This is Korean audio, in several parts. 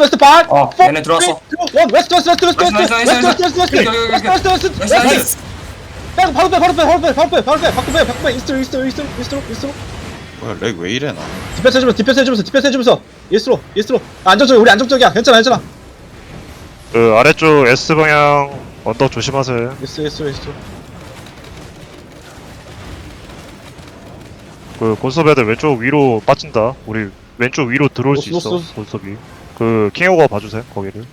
웨스트 반. 어, 얘네 들어왔어. 원 웨스트 웨스트 웨스트 웨스트 나이스, 나이스, 웨스트 나이스, 웨스트 웨스트 여기, 여기, 여기, 웨스트 웨스트 웨스트 나이스, 웨스트 나이스. 빼고 바로 빼 바로 빼 바로 빼 바로 빼 바로 빼 바로 빼 바로 빼 이스트로 이스트로 이스트로 이스트로 이스트로 뭐야 렉 왜 이래 나 디펜스 해주면서 디펜스 해주면서 디펜스 해주면서 이스트로 이스트로 아, 안정적이야 우리 안정적이야 괜찮아 괜찮아 그 아래쪽 S 방향 언덕 조심하세요. 이스트로 이스트로 이스트로 그 곤섭 애들 왼쪽 위로 빠진다. 우리 왼쪽 위로 들어올 수 노스, 있어. 노스. 곤섭이. 그 킹오가 봐주세요. 거기를.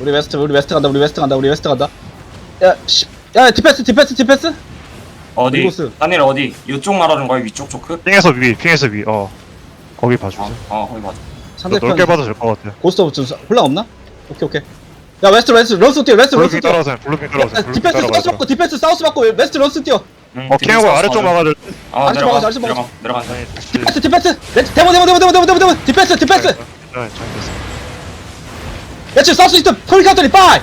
우리 웨스트 우리 웨스트 간다 우리 웨스트 간다 우리 웨스트 간다 야 씨. 야 디펜스 디펜스 디펜스 어디? 이곳은? 단일 어디? 이쪽 말하는 거야? 위쪽 초크? 핑에서 위, 핑에서 위. 어. 거기 봐주세요. 어, 어, 거기 맞아. 상대편 넓게 봐도 될 것 같아. 고스트 오브 좀 혼란 없나? 오케이 오케이 야 웨스트 웨스트 런스 뛰어 웨스트 런스 블루핑 뛰어 따라오세요. 블루핑 따라오세요. 디펜스 사우스. 받고 디펜스 사우스 받고 웨스트 런스 뛰어 응, 어, 있어, 아래쪽 때. 어, 아래쪽 내려가, 막아줘, 아래쪽 내려가. 내려가. 디펜스 디펜스 데모 데모 데모 데모 데모 데모 데모 디펜스 디펜스. 레츠 사우스 이스트 폴 카운트리 5 4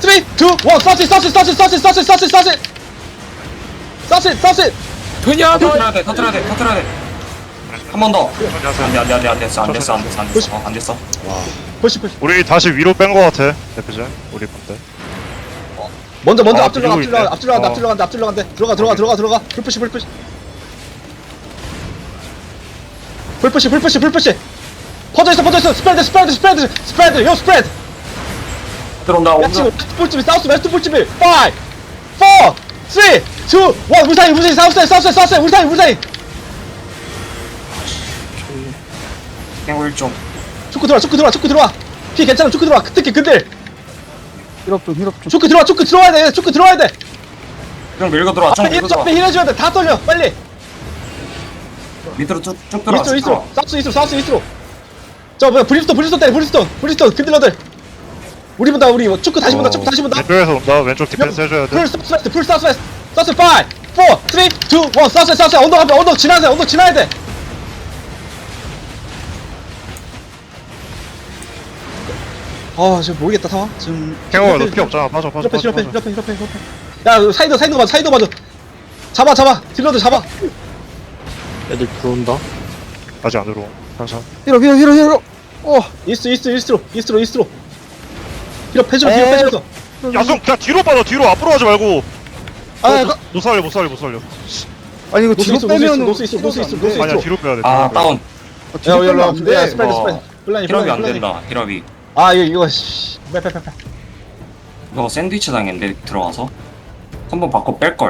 3 2 1 사우스 사우스 사우스 사우스 사우스 사우스 사우스 사우스 사우스 터트려야 돼, 터트려야 돼, 터트려야 돼. 한 번 더. 안. 돼, 안 돼, 안 돼, 안 됐어, 안 됐어, 안 됐어, 안 됐어. 어, 안 됐어. 푸시 푸시 우리 다시 위로 뺀것 같아. 대표자. 우리 본대. 먼저 먼저 아, 앞질러 밀고 앞질러 있네. 앞질러 간다 어. 앞질러 간다 앞질러 간다 들어가 들어가 들어가 들어가. 풀푸시 풀푸시. 풀푸시 풀푸시 풀푸시. 퍼져 있어 퍼져 있어. 스프레드 스프레드 스프레드. 스프레드 요 스프레드. 들어온다, 야 지금 온다. 웨스트 풀집이 사우스 웨스트 풀집이. 5 4 3 2 1 우리 사이 우리 사이 사우스 사이 사우스 사우스 우리 사이 우리 사이 킹오 1종. 초크 들어와 초크 들어와 초크 들어와. 피 괜찮아 초크 들어와. 특히 근들 힐업 좀 힐업 좀. 초크 들어와 초크 들어와야 돼. 초크 들어와야 돼. 좀 밀고 들어와, 좀 앞에 밀고 힐 들어와. 앞에 힐 해줘야 돼다 떨려 빨리. 밑으로 쭉, 쭉 들어와, 들어와. 이스트로. 사우스 이스트로 사우스 이스트로 저 뭐야 브리스톤 브리스톤 때려 브리스톤. 브리스톤 근딜러들. 우리 본다 우리. 뭐 축구 다시 본다 축구 다시 본다. 왼쪽에서 온다. 왼쪽 디펜스 해줘야 돼. 풀 사우스 웨스트 풀 사우스 웨스트 사우스 5 4 3 2 1 사우스 사우스. 언덕 앞에 언덕 지나야 돼 언덕 지나야 돼 아, 지금 모르겠다, 상황. 지금. 킹오가 너피 없잖아. 빠져, 빠져, 빠져. 이렇게, 빠져. 이렇게. 야, 사이드, 사이드 맞아, 사이드 맞아. 잡아, 잡아. 딜러들 잡아. 애들 들어온다 아직 안 들어오. 항상. 힐업 힐업 힐업 힐업 어 이스트, 이스트, 이스트로, 이스트로, 이스트로. 해줘, 힐업 에이. 해줘. 야송 그냥 뒤로 빠져. 뒤로 앞으로 하지 말고. 아 못- 이거 못 살려, 못 살려, 못 살려. 아니 이거 노스 뒤로 있어, 빼면 노스 있어, 노스 있어, 노스 있어. 아니야, 뒤로 빼야 돼. 아, 뒤로. 다운. 뒤로 빼면 안돼 야, 스프레드, 어. 힐업이 플라니, 안. 된다, 힐업이. 아, 이거, 이거, 씨. 빼, 빼, 빼, 빼. 너 샌드위치 당했는데, 들어가서. 한 번 바꿔 뺄 걸.